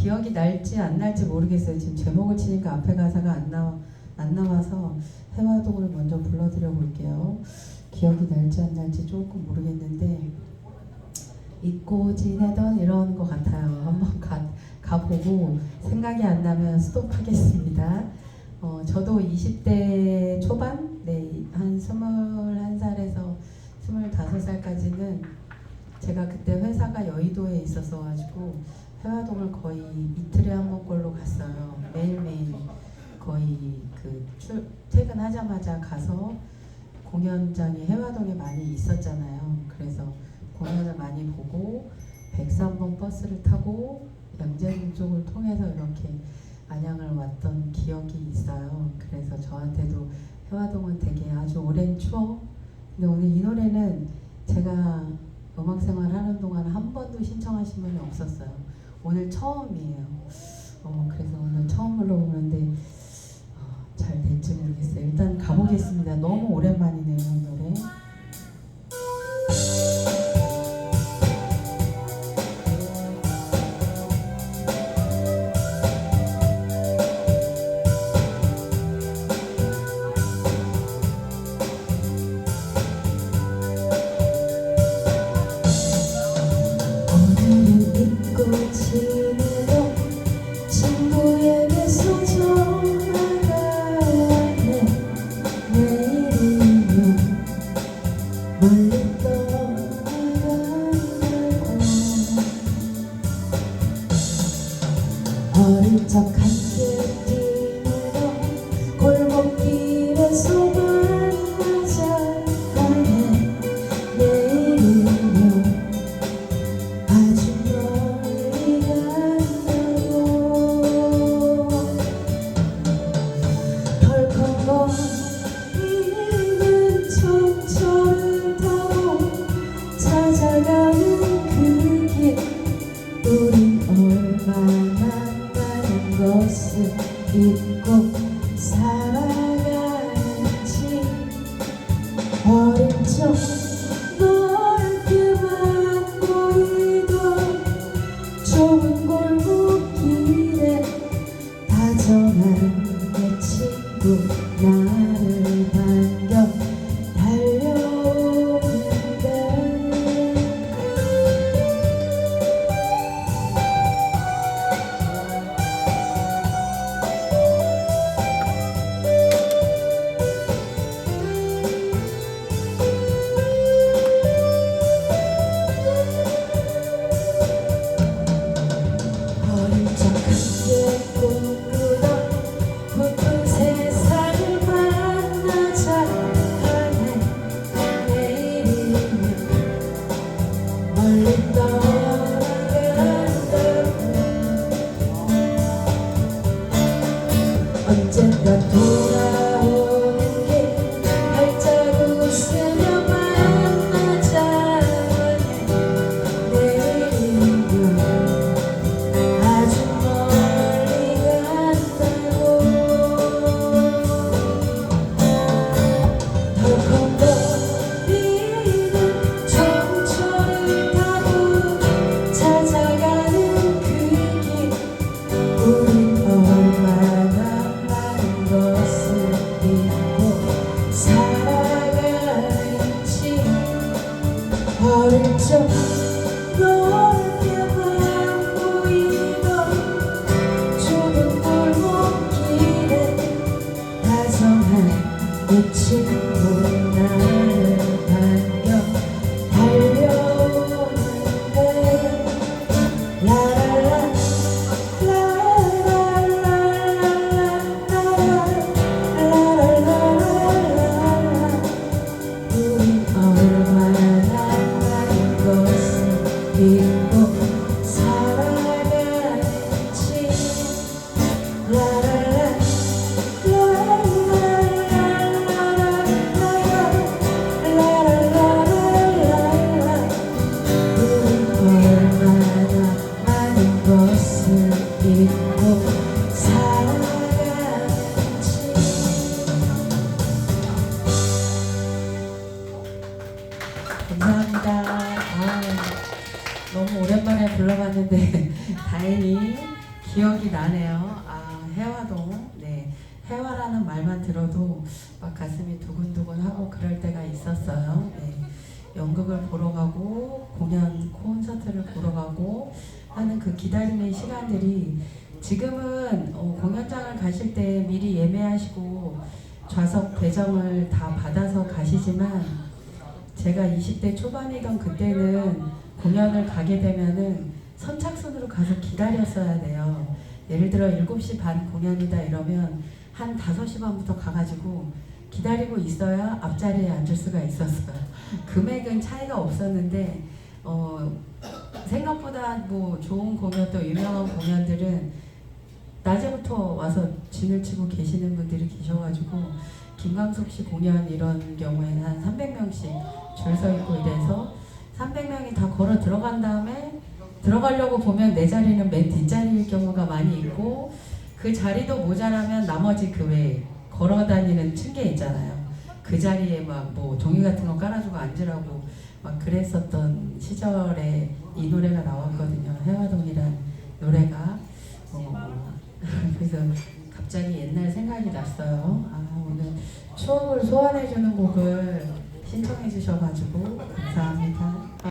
기억이 날지 안 날지 모르겠어요. 지금 제목을 치니까 앞에 가사가 안 나와 안 나와서 해화동을 먼저 불러드려 볼게요. 기억이 날지 안 날지 조금 모르겠는데 잊고 지내던 이런 것 같아요. 한번 가 가보고 생각이 안 나면 스톱하겠습니다. 어, 저도 20대 초반, 네, 한 21살에서 25살까지는 제가 그때 회사가 여의도에 있어서 가지고 해화동을 거의 이틀에 한 번꼴로 갔어요. 매일매일 거의 그 출, 퇴근하자마자 가서 공연장이 해화동에 많이 있었잖아요. 그래서 공연을 많이 보고 103번 버스를 타고 양재동 쪽을 통해서 이렇게 안양을 왔던 기억이 있어요. 그래서 저한테도 해화동은 되게 아주 오랜 추억. 근데 오늘 이 노래는 제가 음악 생활 하는 동안 한 번도 신청하신 분이 없었어요. 오늘 처음이에요. 어, 그래서 오늘 처음 불러보는데 어, 잘 될지 모르겠어요. 일단 가보겠습니다. 너무 오랜만이네요, 이 노래. 아 해화동, 네 해화라는 말만 들어도 막 가슴이 두근두근하고 그럴 때가 있었어요. 네. 연극을 보러 가고 공연 콘서트를 보러 가고 하는 그 기다림의 시간들이 지금은 어, 공연장을 가실 때 미리 예매하시고 좌석 배정을 다 받아서 가시지만 제가 20대 초반이던 그때는 공연을 가게 되면은 선착순으로 가서 기다렸어야 돼요. 예를 들어 7시 반 공연이다 이러면 한 5시 반부터 가가지고 기다리고 있어야 앞자리에 앉을 수가 있었어요. 금액은 차이가 없었는데 어, 생각보다 뭐 좋은 공연 또 유명한 공연들은 낮에부터 와서 진을 치고 계시는 분들이 계셔가지고 김광석 씨 공연 이런 경우에는 한 300명씩 줄 서 있고 이래서 300명이 다 걸어 들어간 다음에 들어가려고 보면 내 자리는 맨 뒷자리일 경우가 많이 있고 그 자리도 모자라면 나머지 그 외에 걸어 다니는 층계 있잖아요. 그 자리에 막 뭐 종이 같은 거 깔아주고 앉으라고 막 그랬었던 시절에 이 노래가 나왔거든요. 해화동이란 노래가 어, 그래서 갑자기 옛날 생각이 났어요. 아 오늘 추억을 소환해주는 곡을 신청해 주셔가지고 감사합니다.